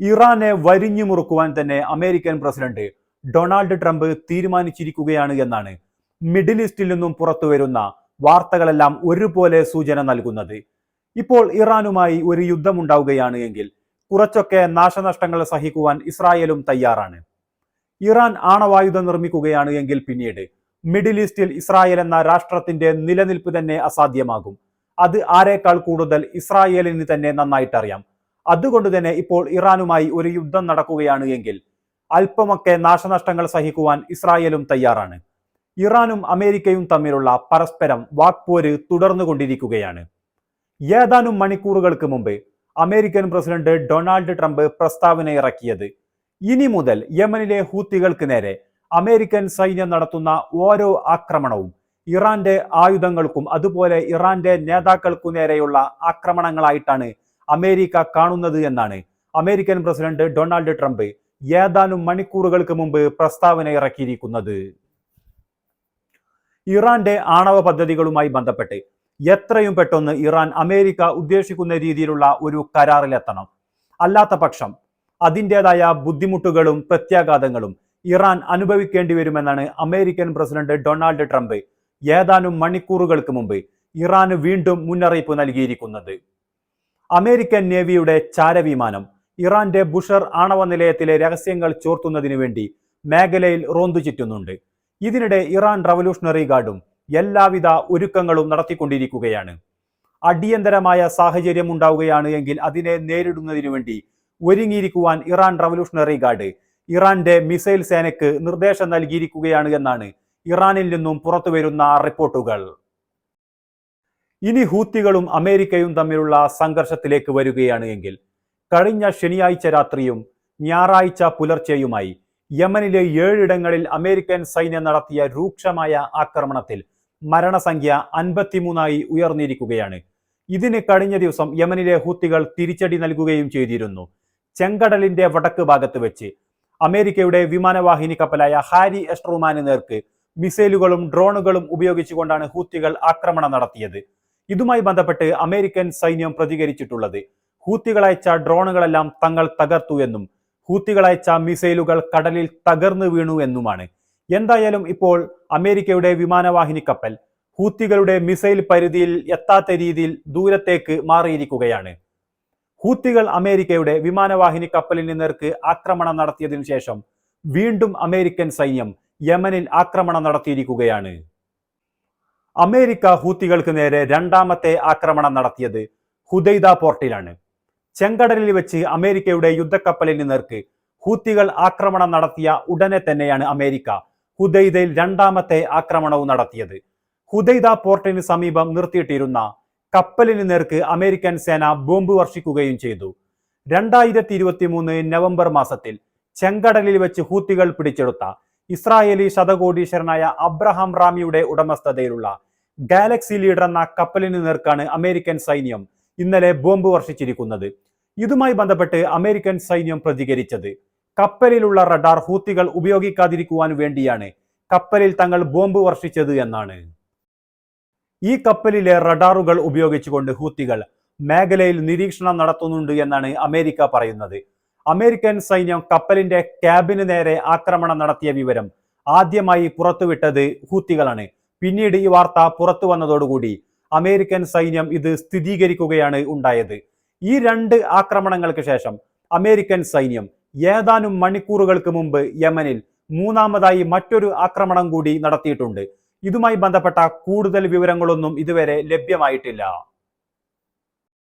ഇറാനെ വരിഞ്ഞു മുറുക്കുവാൻ തന്നെ അമേരിക്കൻ പ്രസിഡന്റ് ഡൊണാൾഡ് ട്രംപ് തീരുമാനിച്ചിരിക്കുകയാണ് എന്നാണ് മിഡിൽ ഈസ്റ്റിൽ നിന്നും പുറത്തുവരുന്ന വാർത്തകളെല്ലാം ഒരുപോലെ സൂചന നൽകുന്നത്. ഇപ്പോൾ ഇറാനുമായി ഒരു യുദ്ധമുണ്ടാവുകയാണ് എങ്കിൽ കുറച്ചൊക്കെ നാശനഷ്ടങ്ങൾ സഹിക്കുവാൻ ഇസ്രായേലും തയ്യാറാണ്. ഇറാൻ ആണവായുധം നിർമ്മിക്കുകയാണ് എങ്കിൽ പിന്നീട് മിഡിൽ ഈസ്റ്റിൽ ഇസ്രായേൽ എന്ന രാഷ്ട്രത്തിന്റെ നിലനിൽപ്പ് തന്നെ അസാധ്യമാകും. അത് ആരേക്കാൾ കൂടുതൽ ഇസ്രായേലിന് തന്നെ നന്നായിട്ടറിയാം. അതുകൊണ്ട് തന്നെ ഇപ്പോൾ ഇറാനുമായി ഒരു യുദ്ധം നടക്കുകയാണ് എങ്കിൽ അല്പമൊക്കെ നാശനഷ്ടങ്ങൾ സഹിക്കുവാൻ ഇസ്രായേലും തയ്യാറാണ്. ഇറാനും അമേരിക്കയും തമ്മിലുള്ള പരസ്പരം വാക്പോര് തുടർന്നുകൊണ്ടിരിക്കുകയാണ് ഏതാനും മണിക്കൂറുകൾക്ക് മുമ്പ് അമേരിക്കൻ പ്രസിഡന്റ് ഡൊണാൾഡ് ട്രംപ് പ്രസ്താവന ഇറക്കിയത്. ഇനി മുതൽ യമനിലെ ഹൂത്തികൾക്ക് നേരെ അമേരിക്കൻ സൈന്യം നടത്തുന്ന ഓരോ ആക്രമണവും ഇറാന്റെ ആയുധങ്ങൾക്കും അതുപോലെ ഇറാന്റെ നേതാക്കൾക്കു നേരെയുള്ള ആക്രമണങ്ങളായിട്ടാണ് അമേരിക്ക കാണുന്നത് എന്നാണ്. അമേരിക്കൻ പ്രസിഡന്റ് ഡൊണാൾഡ് ട്രംപ് ഏതാനും മണിക്കൂറുകൾക്ക് മുമ്പ് പ്രസ്താവന ഇറക്കിയിരിക്കുന്നത്. ഇറാന്റെ ആണവ പദ്ധതികളുമായി ബന്ധപ്പെട്ട് എത്രയും പെട്ടെന്ന് ഇറാൻ അമേരിക്ക ഉദ്ദേശിക്കുന്ന രീതിയിലുള്ള ഒരു കരാറിലെത്തണം. അല്ലാത്ത പക്ഷം അതിന്റെതായ ബുദ്ധിമുട്ടുകളും പ്രത്യാഘാതങ്ങളും ഇറാൻ അനുഭവിക്കേണ്ടി വരുമെന്നാണ് അമേരിക്കൻ പ്രസിഡന്റ് ഡൊണാൾഡ് ട്രംപ് ഏതാനും മണിക്കൂറുകൾക്ക് മുമ്പ് ഇറാന് വീണ്ടും മുന്നറിയിപ്പ് നൽകിയിരിക്കുന്നത്. അമേരിക്കൻ നേവിയുടെ ചാരവിമാനം ഇറാന്റെ ബുഷർ ആണവ നിലയത്തിലെ രഹസ്യങ്ങൾ ചോർത്തുന്നതിനു വേണ്ടി മേഖലയിൽ റോന്തു ചുറ്റുന്നുണ്ട്. ഇതിനിടെ ഇറാൻ റവല്യൂഷണറി ഗാർഡും എല്ലാവിധ ഒരുക്കങ്ങളും നടത്തിക്കൊണ്ടിരിക്കുകയാണ്. അടിയന്തരമായ സാഹചര്യം ഉണ്ടാവുകയാണ് എങ്കിൽ അതിനെ നേരിടുന്നതിനു വേണ്ടി ഒരുങ്ങിയിരിക്കുവാൻ ഇറാൻ റവല്യൂഷണറി ഗാർഡ് ഇറാന്റെ മിസൈൽ സേനയ്ക്ക് നിർദ്ദേശം നൽകിയിരിക്കുകയാണ് എന്നാണ് ഇറാനിൽ നിന്നും പുറത്തുവരുന്ന റിപ്പോർട്ടുകൾ. ഇനി ഹൂത്തികളും അമേരിക്കയും തമ്മിലുള്ള സംഘർഷത്തിലേക്ക് വരികയാണ് എങ്കിൽ കഴിഞ്ഞ ശനിയാഴ്ച രാത്രിയും ഞായറാഴ്ച പുലർച്ചെയുമായി യമനിലെ ഏഴിടങ്ങളിൽ അമേരിക്കൻ സൈന്യം നടത്തിയ രൂക്ഷമായ ആക്രമണത്തിൽ മരണസംഖ്യ അൻപത്തിമൂന്നായി ഉയർന്നിരിക്കുകയാണ്. ഇതിന് കഴിഞ്ഞ ദിവസം യമനിലെ ഹൂത്തികൾ തിരിച്ചടി നൽകുകയും ചെയ്തിരുന്നു. ചെങ്കടലിന്റെ വടക്ക് ഭാഗത്ത് വെച്ച് അമേരിക്കയുടെ വിമാനവാഹിനി കപ്പലായ ഹാരി എസ്ട്രോമാന് നേർക്ക് മിസൈലുകളും ഡ്രോണുകളും ഉപയോഗിച്ചുകൊണ്ടാണ് ഹൂത്തികൾ ആക്രമണം നടത്തിയത്. ഇതുമായി ബന്ധപ്പെട്ട് അമേരിക്കൻ സൈന്യം പ്രതികരിച്ചിട്ടുള്ളത്. ഹൂത്തികൾ അയച്ച ഡ്രോണുകളെല്ലാം തങ്ങൾ തകർത്തു എന്നും ഹൂത്തികൾ അയച്ച മിസൈലുകൾ കടലിൽ തകർന്നു വീണു എന്നുമാണ്. എന്തായാലും ഇപ്പോൾ അമേരിക്കയുടെ വിമാനവാഹിനി കപ്പൽ ഹൂത്തികളുടെ മിസൈൽ പരിധിയിൽ എത്താത്ത രീതിയിൽ ദൂരത്തേക്ക് മാറിയിരിക്കുകയാണ്. ഹൂത്തികൾ അമേരിക്കയുടെ വിമാനവാഹിനി കപ്പലിന് നേർക്ക് ആക്രമണം നടത്തിയതിനു ശേഷം വീണ്ടും അമേരിക്കൻ സൈന്യം യമനിൽ ആക്രമണം നടത്തിയിരിക്കുകയാണ്. അമേരിക്ക ഹൂത്തികൾക്ക് നേരെ രണ്ടാമത്തെ ആക്രമണം നടത്തിയത് ഹുദൈദ പോർട്ടിലാണ്. ചെങ്കടലിൽ വെച്ച് അമേരിക്കയുടെ യുദ്ധക്കപ്പലിന് നേർക്ക് ഹൂത്തികൾ ആക്രമണം നടത്തിയ ഉടനെ തന്നെയാണ് അമേരിക്ക ഹുദൈദയിൽ രണ്ടാമത്തെ ആക്രമണവും നടത്തിയത്. ഹുദൈദ പോർട്ടിന് സമീപം നിർത്തിയിട്ടിരുന്ന കപ്പലിന് നേർക്ക് അമേരിക്കൻ സേന ബോംബ് വർഷിക്കുകയും ചെയ്തു. രണ്ടായിരത്തി ഇരുപത്തി മൂന്ന് നവംബർ മാസത്തിൽ ചെങ്കടലിൽ വെച്ച് ഹൂത്തികൾ പിടിച്ചെടുത്ത ഇസ്രായേലി ശതകോടീശ്വരനായ അബ്രഹാം റാമിയുടെ ഉടമസ്ഥതയിലുള്ള ഗാലക്സി ലീഡർ എന്ന കപ്പലിന് നേർക്കാണ് അമേരിക്കൻ സൈന്യം ഇന്നലെ ബോംബ് വർഷിച്ചിരിക്കുന്നത്. ഇതുമായി ബന്ധപ്പെട്ട് അമേരിക്കൻ സൈന്യം പ്രതികരിച്ചത്. കപ്പലിലുള്ള റഡാർ ഹൂത്തികൾ ഉപയോഗിക്കാതിരിക്കുവാൻ വേണ്ടിയാണ് കപ്പലിൽ തങ്ങൾ ബോംബ് വർഷിച്ചത് എന്നാണ്. ഈ കപ്പലിലെ റഡാറുകൾ ഉപയോഗിച്ചുകൊണ്ട് ഹൂത്തികൾ മേഖലയിൽ നിരീക്ഷണം നടത്തുന്നുണ്ട് എന്നാണ് അമേരിക്ക പറയുന്നത്. അമേരിക്കൻ സൈന്യം കപ്പലിന്റെ ക്യാബിന് നേരെ ആക്രമണം നടത്തിയ വിവരം ആദ്യമായി പുറത്തുവിട്ടത് ഹൂത്തികളാണ്. പിന്നീട് ഈ വാർത്ത പുറത്തു വന്നതോടുകൂടി അമേരിക്കൻ സൈന്യം ഇത് സ്ഥിരീകരിക്കുകയാണ് ഉണ്ടായത്. ഈ രണ്ട് ആക്രമണങ്ങൾക്ക് ശേഷം അമേരിക്കൻ സൈന്യം ഏതാനും മണിക്കൂറുകൾക്ക് മുമ്പ് യമനിൽ മൂന്നാമതായി മറ്റൊരു ആക്രമണം കൂടി നടത്തിയിട്ടുണ്ട്. ഇതുമായി ബന്ധപ്പെട്ട കൂടുതൽ വിവരങ്ങളൊന്നും ഇതുവരെ ലഭ്യമായിട്ടില്ല.